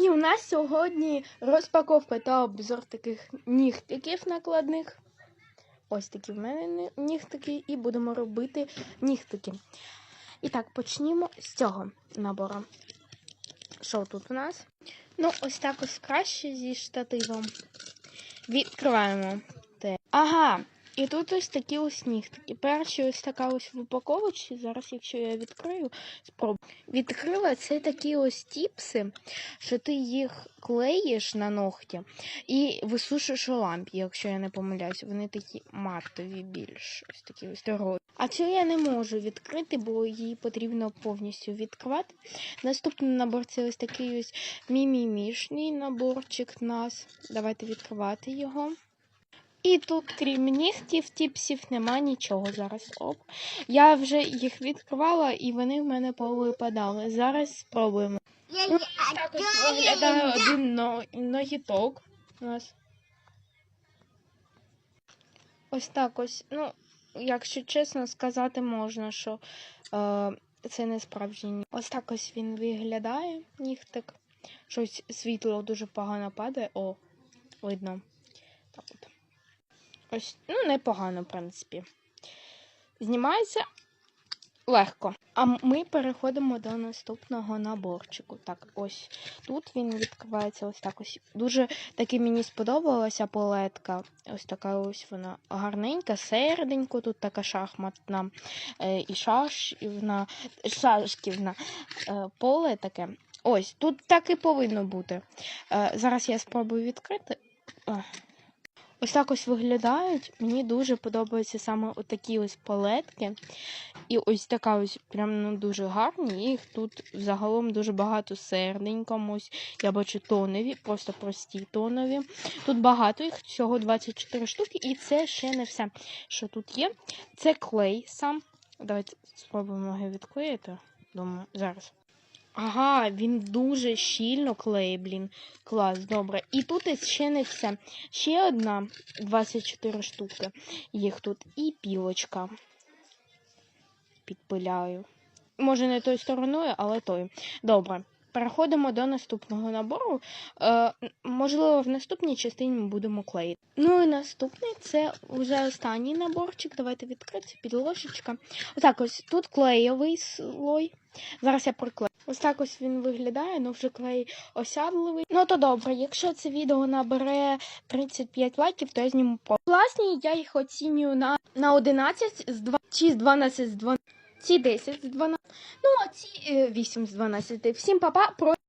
І у нас сьогодні розпаковка та обзор таких нігтиків накладних. Ось такі в мене нігтики, і будемо робити нігтики. І так, почнімо з цього набору. Що тут у нас? Ну, ось так ось краще зі штативом. Відкриваємо. Ага, і тут ось такі ось нігтики. Перші ось така ось в упаковочці. Зараз, якщо я відкрию, спробую. Відкрила це такі ось тіпси, що ти їх клеїш на ногті і висушиш у лампі, якщо я не помиляюся. Вони такі матові більш, ось такі ось дорогі. А цю я не можу відкрити, бо її потрібно повністю відкривати. Наступний набор це ось такий ось мімімішний наборчик нас. Давайте відкривати його. І тут, крім нігтів, тіпсів, нема нічого зараз. Оп. Я вже їх відкривала і вони в мене повипадали. Зараз спробуємо. Ну, Так ось виглядає один но- ногіток у нас. Ось так ось. Ну, якщо чесно сказати, можна, що е, це не справжній. Ось так ось він виглядає, нігтик. Щось світло дуже погано падає. О, видно. Так от. Ось, ну, непогано, в принципі. Знімається легко. А ми переходимо до наступного наборчику. Так, ось тут він відкривається ось так ось. Дуже таки мені сподобалася палетка. Ось така ось вона гарненька, серденько, тут така шахматна е, і шашківна, шашківна е, поле таке. Ось, тут так і повинно бути. Е, зараз я спробую відкрити. Ось так ось виглядають. Мені дуже подобаються саме такі ось палетки. І ось така ось прям ну, дуже гарні. Їх тут загалом дуже багато серденьком. Ось я бачу тонові, просто прості тонові. Тут багато їх, всього 24 штуки, і це ще не все, що тут є. Це клей сам. Давайте спробуємо його відклеїти. Думаю, зараз. Ага, він дуже щільно клеє, блін. Клас, добре. І тут ще не все. Ще одна 24 штуки. Їх тут і пілочка. Підпиляю. Може, не тою стороною, але тою. Добре. Переходимо до наступного набору. Е, можливо, в наступній частині ми будемо клеїти. Ну і наступний це вже останній наборчик. Давайте відкрити підложечка. Отак ось тут клеєвий слой. Зараз я приклею. Ось так ось він виглядає, ну вже клей осядливий. Ну то добре, якщо це відео набере 35 лайків, то я зніму по. Класні, я їх оцінюю на, на 11 з 2, чи з 12 з 12. Ці 10 з 12. Ну, а ці е, 8 з 12. Всім папа, про